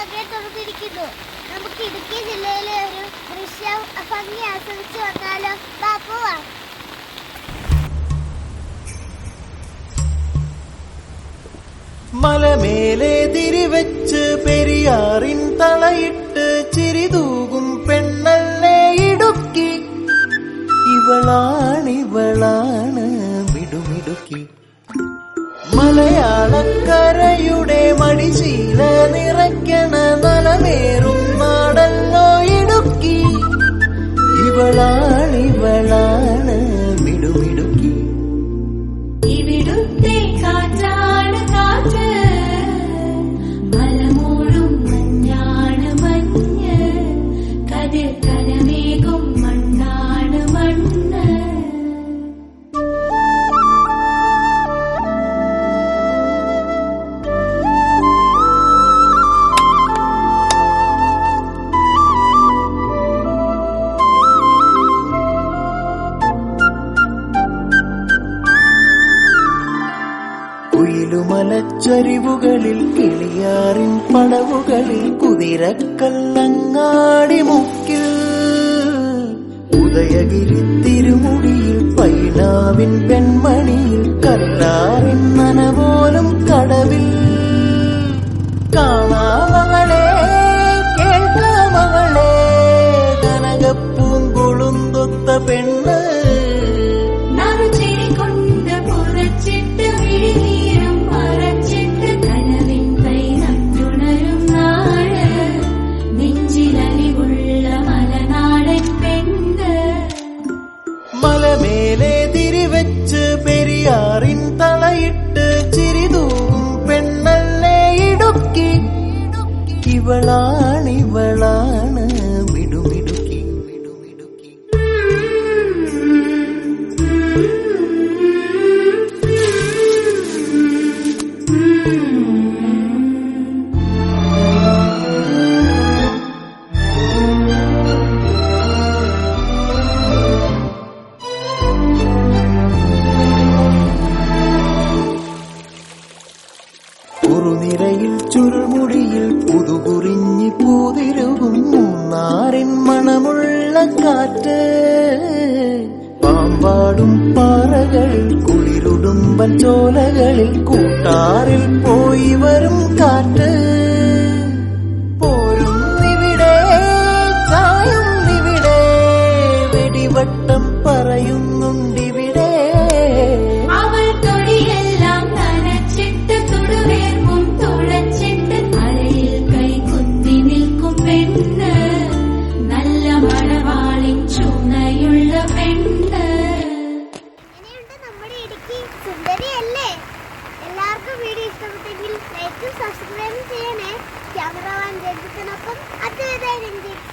വിളിക്കുന്നു നമുക്ക് ഇടുക്കി ജില്ലയിലെ ഒരു ദൃശ്യ ഭംഗി ആസ്വദിച്ച് വന്നാലോ? വാ പോവാം. മലമേലെ തിരിവെച്ച് പെരിയാറിൻ തളയിട്ട് ചിരിതൂകും പെണ്ണല്ലേ ഇടുക്കി? ഇവളാണിവളാണ് മിടുമിടുക്കി. മലയാളക്കരയുടെ മടിശീല നിറയ്ക്കണ നലമേറും. കുയിലുമലച്ചരിവുകളിൽ കിളിയാറിൻ പടവുകളിൽ കുതിരക്കല്ലങ്ങാടി മുക്കിൽ. ഉദയഗിരി തിരുമുടിയിൽ പൈനാവിൻ പെൺമണിയിൽ കല്ലാറിൻ നനപോലും കടവിൽ കാണാമകളെ കേൾക്കാമകളെ കനകപ്പൂങ്കുളുന്തൊത്ത പെണ്ണ്. ഇവളാണിവളാണ് കുറുനിരയിൽ ചുരുമുടിയിൽ പുതുകുറിഞ്ഞി പൂതിരുകും മൂന്നാറിൻ മണമുള്ള കാറ്റ്. പാമ്പാടും പാറകളിൽ കുളിരുടുമ്പൻ ചോലകളിൽ കൂട്ടാറിൽ പോയി വരും കാറ്റ് സുന്ദരിയല്ലേ? എല്ലാവർക്കും വീഡിയോ ഇഷ്ടപ്പെട്ടെങ്കിൽ ലൈക്കും സബ്സ്ക്രൈബും ചെയ്യണേ. ക്യാമറമാൻ രഞ്ജിത്തിനൊപ്പം. അതുവരെ രഞ്ജിത്ത്